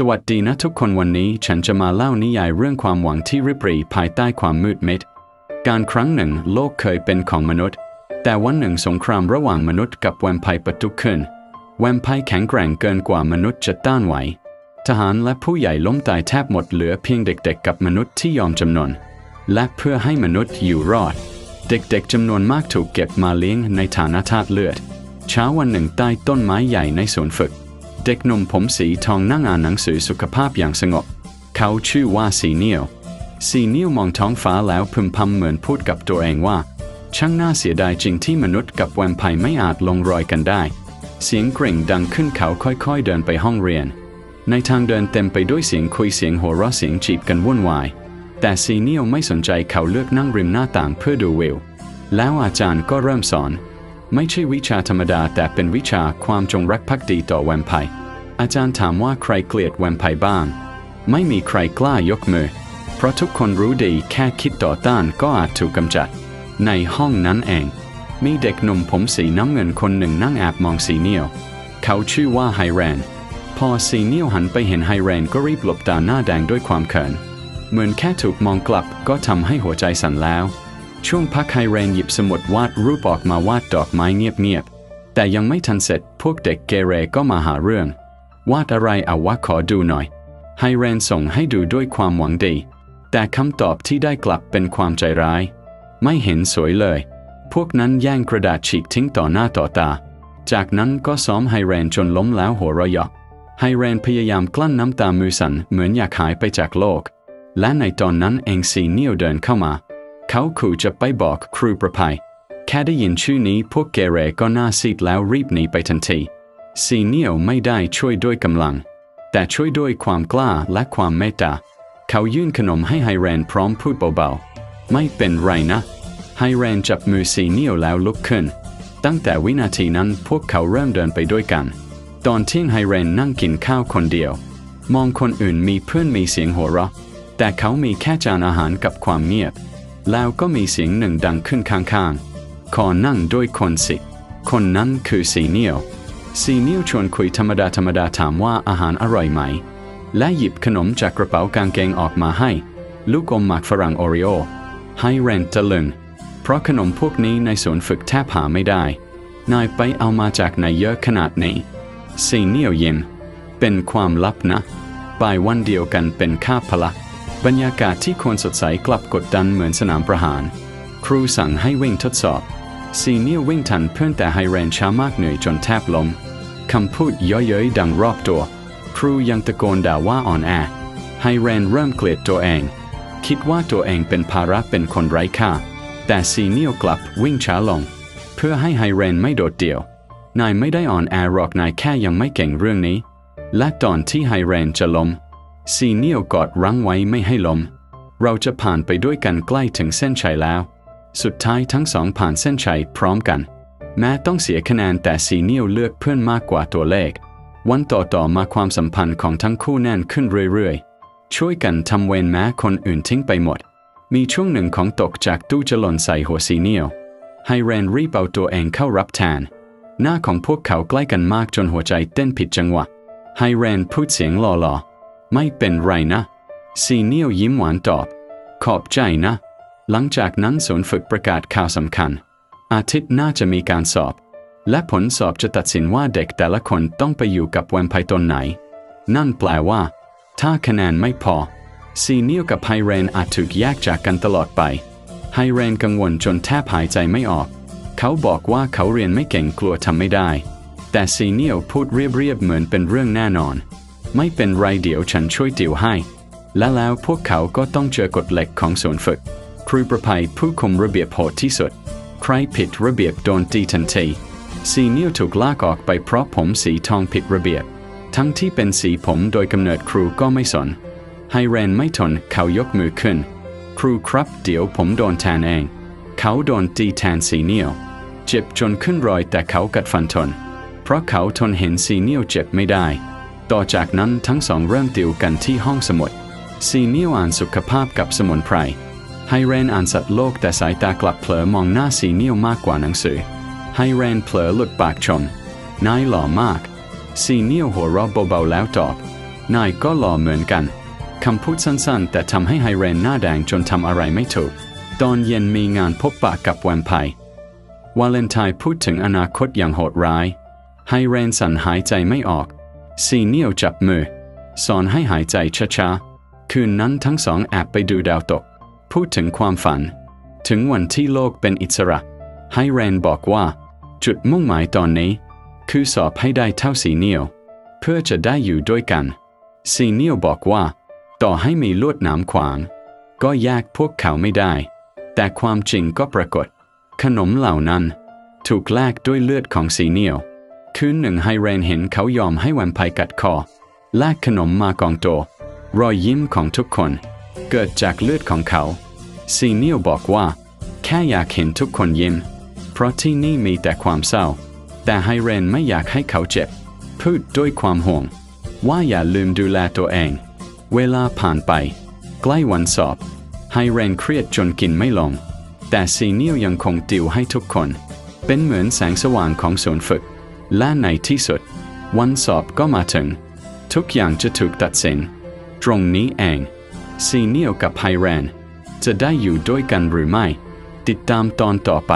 สวัสดีนะทุกคนวันนี้ฉันจะมาเล่านิยายเรื่องความหวังที่ริบหรี่ภายใต้ความมืดมิด การครั้งหนึ่งโลกเคยเป็นของมนุษย์ แต่วันหนึ่งสงครามระหว่างมนุษย์กับแวมไพร์ปะทุขึ้น แวมไพร์แข็งแกร่งเกินกว่ามนุษย์จะต้านไหว ทหารและผู้ใหญ่ล้มตายแทบหมดเหลือเพียงเด็กๆกับมนุษย์ที่ยอมจำนน และเพื่อให้มนุษย์อยู่รอด เด็กๆจำนวนมากถูกเก็บมาเลี้ยงในฐานะทาสเลือด เช้าวันหนึ่งใต้ต้นไม้ใหญ่ในสวนฝึก เด็กหนุ่มผมสีทองนั่งอ่านหนังสือสุขภาพอย่างสงบ เขาชื่อว่าสีเนียว สีเนียวมองท้องฟ้าแล้วพึมพำเหมือนพูดกับตัวเองว่า ช่างน่าเสียดายจริงที่มนุษย์กับแวมไพร์ไม่อาจลงรอยกันได้ เสียงกริ่งดังขึ้นเขาค่อยๆเดินไปห้องเรียน ในทางเดินเต็มไปด้วยเสียงคุยเสียงหัวเราะเสียงจีบกันวุ่นวาย แต่ซีเนียลไม่สนใจเขาเลือกนั่งริมหน้าต่างเพื่อดูวิวแล้วอาจารย์ก็เริ่มสอน ไม่ใช่วิชาธรรมดาแต่เป็นวิชาความจงรักภักดีต่อแวมไพร์ อาจารย์ถามว่าใครเกลียดแวมไพร์บ้าง ไม่มีใครกล้ายกมือ เพราะทุกคนรู้ดีแค่คิดต่อต้านก็อาจถูกกำจัด ในห้องนั้นเอง มีเด็กหนุ่มผมสีน้ำเงินคนหนึ่งนั่งแอบมองซีเนียลเขาชื่อว่าไฮแรน พอซีเนียลหันไปเห็นไฮแรนก็รีบหลบตาหน้าแดงด้วยความเขิน เหมือนแค่ถูกมองกลับก็ทำให้หัวใจสั่นแล้ว ช่วงพักไฮแรนหยิบสมุดวาดรูปออกมาวาดดอกไม้เงียบๆแต่ยังไม่ทันเสร็จพวกเด็กเกเรก็มาหาเรื่อง วาดอะไรเอาวะขอดูหน่อย ไฮแรนส่งให้ดูด้วยความหวังดี แต่คำตอบที่ได้กลับเป็นความใจร้าย ไม่เห็นสวยเลย พวกนั้นแย่งกระดาษฉีกทิ้งต่อหน้าต่อตา จากนั้นก็ซ้อมไฮแรนจนล้มแล้วหัวเราะยาะไฮแรนพยายามกลั้นน้ำตามือสั่นเหมือนอยากหายไปจากโลก และในตอนนั้นเองซีเนียลเดินเข้ามา เขาขู่จะไปบอกครูประภัย แค่ได้ยินชื่อนี้พวกเกเรก็หน้าซีดแล้วรีบหนีไปทันที ซีเนียลไม่ได้ช่วยด้วยกำลัง แต่ช่วยด้วยความกล้าและความเมตตา เขายื่นขนมให้ไฮแรนพร้อมพูดเบาๆ ไม่เป็นไรนะไฮแรนจับมือซีเนียลแล้วลุกขึ้น ตั้งแต่วินาทีนั้นพวกเขาเริ่มเดินไปด้วยกัน ตอนเที่ยงไฮแรนนั่งกินข้าวคนเดียว มองคนอื่นมีเพื่อนมีเสียงหัวเราะ แต่เขามีแค่จานอาหารกับความเงียบ แล้วก็มีเสียงหนึ่งดังขึ้นข้างๆขอนั่งด้วยคนสิ คนนั้นคือซีเนียล ซีนียลชวนคุยธรรมดาธรรมดาถามว่าอาหารอร่อยไหม และหยิบขนมจากกระเป๋ากางเกงออกมาให้ ลูกอมหมักฝรั่งโอริโอให้แรนตะลึง เพราะขนมพวกนี้ในสวนฝึกแทบหาไม่ได้ นายไปเอามาจากไหนเยอะขนาดนี้ซีเนียลยิ้มเป็นความลับนะบ่ายวันเดียวกันเป็นค่าพละ บรรยากาศที่ควรสดใสกลับกดดันเหมือนสนามประหาร ครูสั่งให้วิ่งทดสอบ ซีเนียวิ่งทันเพื่อนแต่ไฮแรนช้ามากเหนื่อยจนแทบล้มคำพูดเย้ยๆดังรอบตัว ครูยังตะโกนด่าว่าอ่อนแอไฮแรนเริ่มเกลียดตัวเอง คิดว่าตัวเองเป็นภาระเป็นคนไร้ค่า แต่ซีเนียลกลับวิ่งช้าลง เพื่อให้ไฮแรนไม่โดดเดี่ยว นายไม่ได้อ่อนแอหรอกนายแค่ยังไม่เก่งเรื่องนี้ และตอนที่ไฮแรนจะล้มซีเนียลกอดรั้งไว้ไม่ให้ล้มเราจะผ่านไปด้วยกันใกล้ถึงเส้นชัยแล้ว สุดท้ายทั้งสองผ่านเส้นชัยพร้อมกัน แม้ต้องเสียคะแนนแต่ซีเนียลเลือกเพื่อนมากกว่าตัวเลข วันต่อต่อมาความสัมพันธ์ของทั้งคู่แน่นขึ้นเรื่อยๆ ช่วยกันทำเวรแม้คนอื่นทิ้งไปหมด มีช่วงหนึ่งของตกจากตู้จะหล่นใส่หัวซีเนียลไฮแรนรีบเอาตัวเองเข้ารับแทน หน้าของพวกเขาใกล้กันมากจนหัวใจเต้นผิดจังหวะไฮแรนพูดเสียงหล่อๆ ไม่เป็นไรนะซีเนียลยิ้มหวานตอบ ขอบใจนะ หลังจากนั้นศูนย์ฝึกประกาศข่าวสำคัญ อาทิตย์หน้าจะมีการสอบ และผลสอบจะตัดสินว่าเด็กแต่ละคนต้องไปอยู่กับแวมไพร์ตนไหน นั่นแปลว่า ถ้าคะแนนไม่พอ ซีเนียลกับไฮเรนอาจถูกแยกจากกันตลอดไป ไฮเรนกังวลจนแทบหายใจไม่ออก เขาบอกว่าเขาเรียนไม่เก่งกลัวทำไม่ได้ แต่ซีเนียลพูดเรียบๆเหมือนเป็นเรื่องแน่นอน ไม่เป็นไรเดี๋ยวฉันช่วยติวให้ และแล้วพวกเขาก็ต้องเจอกฎเหล็กของศูนย์ฝึก ครูประภัยผู้คุมระเบียบโหดที่สุด ใครผิดระเบียบโดนตีทันทีซีนียลถูกลากออกไปเพราะผมสีทองผิดระเบียบ ทั้งที่เป็นสีผมโดยกำเนิดครูก็ไม่สน ไฮแรนไม่ทนเขายกมือขึ้น ครูครับเดี๋ยวผมโดนแทนเอง เขาโดนตีแทนซีนียลเจ็บจนขึ้นรอยแต่เขากัดฟันทน เพราะเขาทนเห็นซีนียลเจ็บไม่ได้ ต่อจากนั้นทั้งสองเริ่มติวกันที่ห้องสมุดซีนียลอ่านสุขภาพกับสมุนไพร ไฮเรนอ่านสัตว์โลกแต่สายตากลับเผลอมองหน้าซีเนียลมากกว่าหนังสือไฮเรนเผลอหลุดปากชม นายหล่อมาก ซีเนียลหัวเราะเบาๆแล้วตอบ นายก็หล่อเหมือนกัน คำพูดสั้นๆ แต่ทำให้ไฮเรนหน้าแดงจนทำอะไรไม่ถูก ตอนเย็นมีงานพบปะกับแวมไพร์วาเลนไทน์พูดถึงอนาคตอย่างโหดร้าย ไฮเรนสั่นหายใจไม่ออก ซีเนียวจับมือ สอนให้หายใจช้าๆ คืนนั้นทั้งสองแอบไปดูดาวตก พูดถึงความฝัน ถึงวันที่โลกเป็นอิสระไฮเรนบอกว่า จุดมุ่งหมายตอนนี้ คือสอบให้ได้เท่าซีเนียว เพื่อจะได้อยู่ด้วยกันซีเนียวบอกว่า ต่อให้มีลวดหนามขวาง ก็แยกพวกเขาไม่ได้ แต่ความจริงก็ปรากฏ ขนมเหล่านั้น ถูกแลกด้วยเลือดของซีเนียว คืนหนึ่งไฮเรนเห็นเขายอมให้แวมไพกัดคอแลกขนมมากองโตรอยยิ้มของทุกคน เกิดจากเลือดของเขาซีเนียวบอกว่า แค่อยากเห็นทุกคนยิ้ม เพราะที่นี่มีแต่ความเศร้า แต่ไฮเรนไม่อยากให้เขาเจ็บ พูดด้วยความห่วง ว่าอย่าลืมดูแลตัวเอง เวลาผ่านไป ใกล้วันสอบ ไฮเรนเครียดจนกินไม่ลง แต่ซีเนียลยังคงติวให้ทุกคน เป็นเหมือนแสงสว่างของศูนย์ฝึก และในที่สุด วันสอบก็มาถึง ทุกอย่างจะถูกตัดสิน ตรงนี้เอง ซีเนียลกับไฮแรน จะได้อยู่ด้วยกันหรือไม่ ติดตามตอนต่อไป